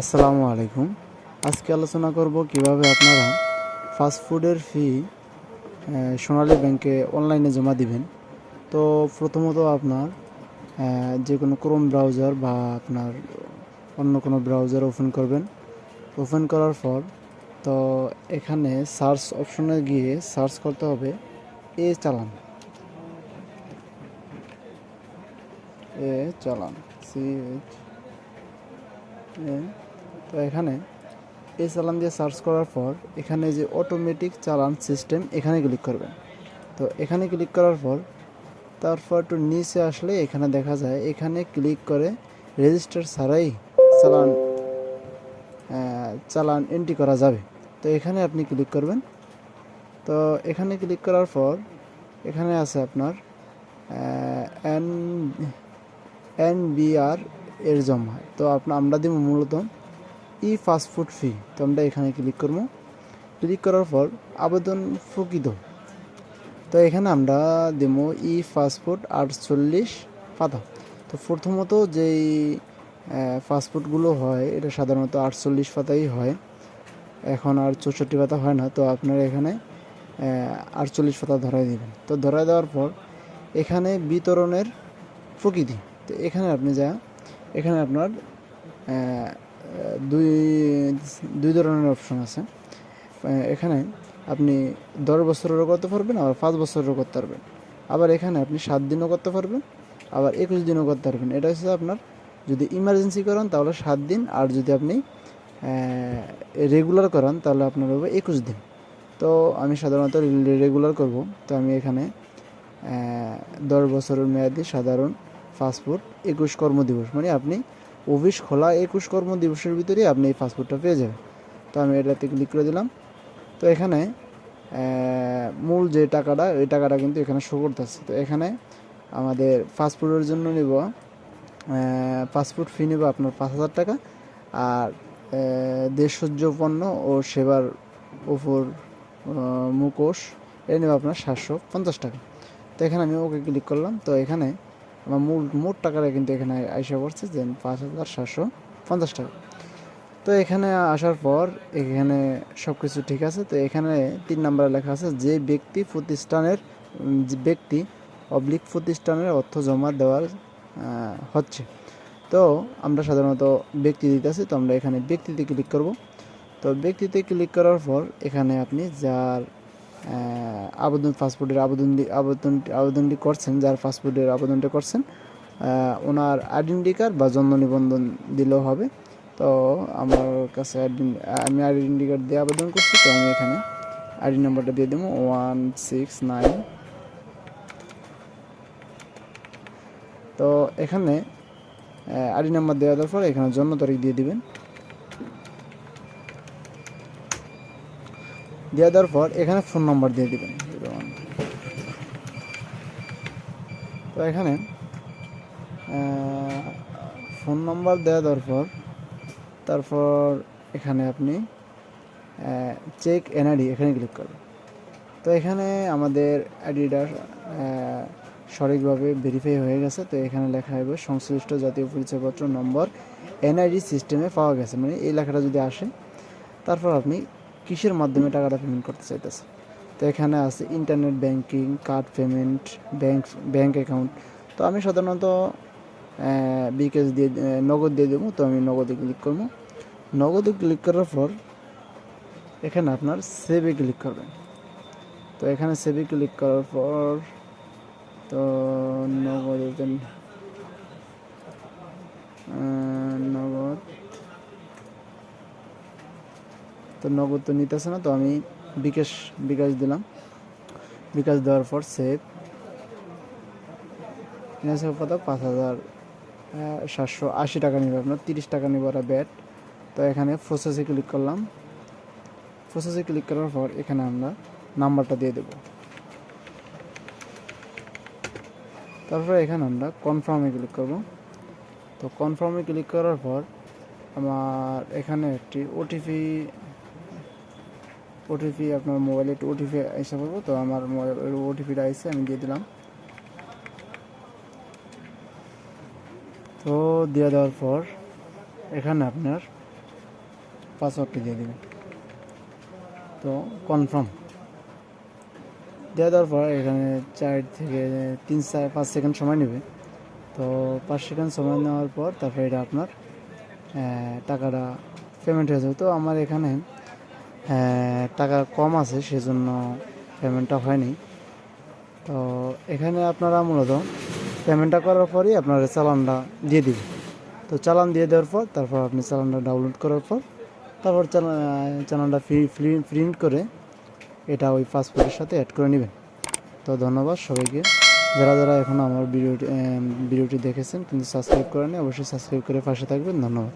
আসসালামু আলাইকুম। আজকে আলোচনা করব কীভাবে আপনারা ফাস্টফুডের ফি সোনালী ব্যাংকে অনলাইনে জমা দিবেন। তো প্রথমত আপনার যে কোনো ক্রোম ব্রাউজার বা আপনার অন্য কোনো ব্রাউজার ওপেন করবেন। ওপেন করার পর, তো এখানে সার্চ অপশনে গিয়ে সার্চ করতে হবে এ চালান। এ চালান। সি এইচ তো এখানে এই চালান দিয়ে সার্চ করার পর এখানে যে অটোমেটিক চালান সিস্টেম এখানে ক্লিক করবেন। তো এখানে ক্লিক করার পর তারপর একটু নিচে আসলে এখানে দেখা যায়, এখানে ক্লিক করে রেজিস্টার ছাড়াই চালান চালান এন্ট্রি করা যাবে। তো এখানে আপনি ক্লিক করবেন। তো এখানে ক্লিক করার পর এখানে আছে আপনার এন এন এনবিআর এর জমা। তো আপনার আমরা দিব মূলত ই ফাস্টফুড ফি তো আমরা এখানে ক্লিক করব। ক্লিক করার পর আবেদন প্রকৃত। তো এখানে আমরা দেবো ই ফাস্টফুড আটচল্লিশ পাতা। তো প্রথমত যেই ফাস্টফুডগুলো হয়, এটা সাধারণত আটচল্লিশ পাতাই হয়। এখন আর চৌষট্টি পাতা হয় না, তো আপনারা এখানে আটচল্লিশ পাতা ধরাই দিবেন। তো ধরাই দেওয়ার পর এখানে বিতরণের প্রকৃতি। তো এখানে আপনি যা, এখানে আপনার দুই দুই ধরনের অপশন আছে। এখানে আপনি দশ বছরেরও করতে পারবেন, আবার পাঁচ বছরেরও করতে পারবেন। আবার এখানে আপনি সাত দিনও করতে পারবেন, আবার একুশ দিনও করতে পারবেন। এটা হচ্ছে আপনার যদি ইমার্জেন্সি করেন তাহলে সাত দিন, আর যদি আপনি রেগুলার করান তাহলে আপনার হবে একুশ দিন। তো আমি সাধারণত রেগুলার করব। তো আমি এখানে দশ বছরের মেয়াদি সাধারণ ফাস্টফুড একুশ কর্মদিবস মানে আপনি অফিস খোলা একুশ কর্ম দিবসের ভিতরে আপনি এই ফাস্টফুডটা পেয়ে যাবেন। তো আমি এটাতে ক্লিক করে দিলাম। তো এখানে মূল যে টাকাটা, ওই টাকাটা কিন্তু এখানে শো করতে করতেছে। তো এখানে আমাদের ফাস্টফুডের জন্য নিব ফাস্টফুড ফি নেব আপনার পাঁচ হাজার টাকা আর দেশজ পণ্য ও সেবার উপর মুখোশ এটা নেব আপনার সাতশো পঞ্চাশ টাকা। তো এখানে আমি ওকে ক্লিক করলাম। তো এখানে আমার মূল, মোট টাকাটা কিন্তু এখানে আইসা পড়ছে যে পাঁচ হাজার সাতশো পঞ্চাশ টাকা। তো এখানে আসার পর এখানে সব কিছু ঠিক আছে। তো এখানে তিন নম্বরে লেখা আছে, যে ব্যক্তি প্রতিষ্ঠানের ব্যক্তি অবলিক প্রতিষ্ঠানের অর্থ জমা দেওয়ার হচ্ছে। তো আমরা সাধারণত ব্যক্তি দিতেছি তো আমরা এখানে ব্যক্তিতে ক্লিক করব। তো ব্যক্তিতে ক্লিক করার পর এখানে আপনি যার আবেদন পাসপোর্টের আবেদন আবেদন আবেদনটি করছেন, যার পাসপোর্টের আবেদনটা করছেন ওনার আইডেন্টি কার্ড বা জন্ম নিবন্ধন দিলেও হবে। তো আমার কাছে আমি আইডেন্টি কার্ড দিয়ে আবেদন করছি, তো আমি এখানে আইডি নাম্বারটা দিয়ে দেবো, ওয়ান সিক্স নাইন। তো এখানে আইডি নাম্বার দেওয়া দেওয়ার পর এখানে জন্ম তারিখ দিয়ে দিবেন। দিয়ে দেওয়ার পর এখানে ফোন নাম্বার দিয়ে দিবেন। তো এখানে ফোন নাম্বার দেওয়া দেওয়ার পর, তারপর এখানে আপনি চেক এনআইডি এখানে ক্লিক করবেন। তো এখানে আমাদের আইডিটা সঠিকভাবে ভেরিফাই হয়ে গেছে। তো এখানে লেখা হবে সংশ্লিষ্ট জাতীয় পরিচয়পত্র, নম্বর এনআইডি সিস্টেমে পাওয়া গেছে। মানে এই লেখাটা যদি আসে, তারপর আপনি কিসের মাধ্যমে টাকাটা পেমেন্ট করতে চাইতেছে? তো এখানে আছে internet banking card payment bank bank account তো আমি সাধারণত বিকাশ দিয়ে নগদ দিয়ে দেবো, তো আমি নগদে ক্লিক করব। নগদে ক্লিক করার পর, এখানে আপনার সেভে ক্লিক করবেন। তো এখানে সেভে ক্লিক করার পর, তো নগদ তো নগদ তো নিতেছে না, তো আমি বিকাশ বিকাশ দিলাম। বিকাশ দেওয়ার পর সেভ ফিনান্সের কত? পাঁচ হাজার সাতশো আশি টাকা নিবে আপনার, তিরিশ টাকা নিবে ওরা ব্যাট তো এখানে প্রসেসে ক্লিক করলাম। প্রসেসে ক্লিক করার পর এখানে আমরা নাম্বারটা দিয়ে দেব। তারপরে এখানে আমরা কনফার্মে ক্লিক করব। তো কনফার্মে ক্লিক করার পর আমার এখানে একটি ওটিপি ওটিপি আপনার মোবাইলে একটু ওটিপি এসে পড়ব, তো আমার মোবাইল ওটিপিটা এসে আমি দিয়ে দিলাম। তো দিয়ে দেওয়ার পর এখানে আপনার পাসওয়ার্ডটি দিয়ে দেবেন। তো কনফার্ম দিয়ে দেওয়ার পর এখানে চার থেকে তিন চার পাঁচ সেকেন্ড সময় নেবে। তো পাঁচ সেকেন্ড সময় নেওয়ার পর তারপরে এটা আপনার টাকাটা পেমেন্ট হয়ে যাবে। তো আমার এখানে টাকা কম আছে, সেজন্য পেমেন্টটা হয়নি। তো এখানে আপনারা মূলত পেমেন্টটা করার পরই আপনার চালানটা দিয়ে দিবে তো চালান দিয়ে দেওয়ার পর, তারপর আপনি চালানটা ডাউনলোড করার পর, তারপর চালান চালানটা প্রিন্ট করে এটা ওই পাসপোর্টের সাথে অ্যাড করে নেবেন। তো ধন্যবাদ সবাইকে। যারা যারা এখন আমার ভিডিওটি ভিডিওটি দেখেছেন, কিন্তু সাবস্ক্রাইব করেনি অবশ্যই সাবস্ক্রাইব করে পাশে থাকবেন। ধন্যবাদ।